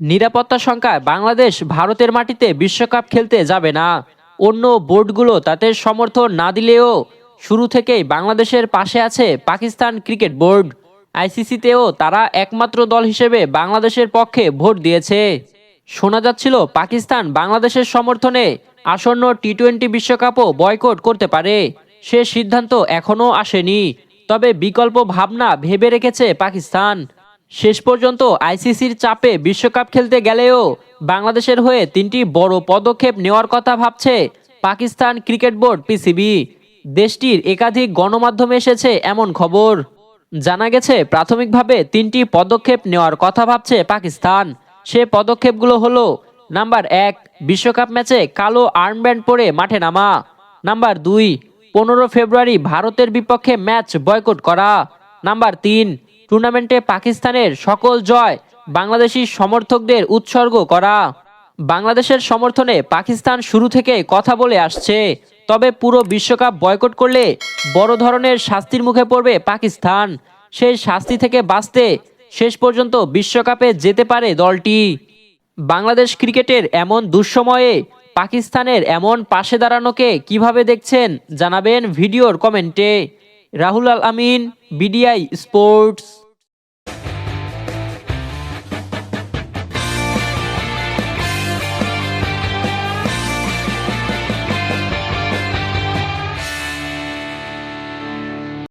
নিরাপত্তা সংখ্যায় বাংলাদেশ ভারতের মাটিতে বিশ্বকাপ খেলতে যাবে না। অন্য বোর্ডগুলো তাতে সমর্থন না দিলেও শুরু থেকেই বাংলাদেশের পাশে আছে পাকিস্তান ক্রিকেট বোর্ড। আইসিসিতেও তারা একমাত্র দল হিসেবে বাংলাদেশের পক্ষে ভোট দিয়েছে। শোনা যাচ্ছিল পাকিস্তান বাংলাদেশের সমর্থনে আসন্ন টি টোয়েন্টি বিশ্বকাপও বয়কট করতে পারে। সে সিদ্ধান্ত এখনও আসেনি। তবে বিকল্প ভাবনা ভেবে রেখেছে পাকিস্তান। শেষ পর্যন্ত আইসিসির চাপে বিশ্বকাপ খেলতে গেলেও বাংলাদেশের হয়ে তিনটি বড় পদক্ষেপ নেওয়ার কথা ভাবছে পাকিস্তান ক্রিকেট বোর্ড পিসিবি। দেশটির একাধিক গণমাধ্যমে এসেছে এমন খবর। জানা গেছে, প্রাথমিকভাবে তিনটি পদক্ষেপ নেওয়ার কথা ভাবছে পাকিস্তান। সে পদক্ষেপগুলো হলো, নাম্বার এক, বিশ্বকাপ ম্যাচে কালো আর্মব্যান্ড পরে মাঠে নামা। নাম্বার দুই, পনেরো ফেব্রুয়ারি ভারতের বিপক্ষে ম্যাচ বয়কট করা। নাম্বার তিন টুর্নামেন্টে পাকিস্তানের সকল জয় বাংলাদেশি সমর্থকদের উৎসর্গ করা। বাংলাদেশের সমর্থনে পাকিস্তান শুরু থেকে কথা বলে আসছে। তবে পুরো বিশ্বকাপ বয়কট করলে বড় ধরনের শাস্তির মুখে পড়বে পাকিস্তান। সেই শাস্তি থেকে বাঁচতে শেষ পর্যন্ত বিশ্বকাপে যেতে পারে দলটি। বাংলাদেশ ক্রিকেটের এমন দুঃসময়ে পাকিস্তানের এমন পাশে দাঁড়ানোকে কীভাবে দেখছেন জানাবেন ভিডিওর কমেন্টে। Rahul Al Amin BDI sports.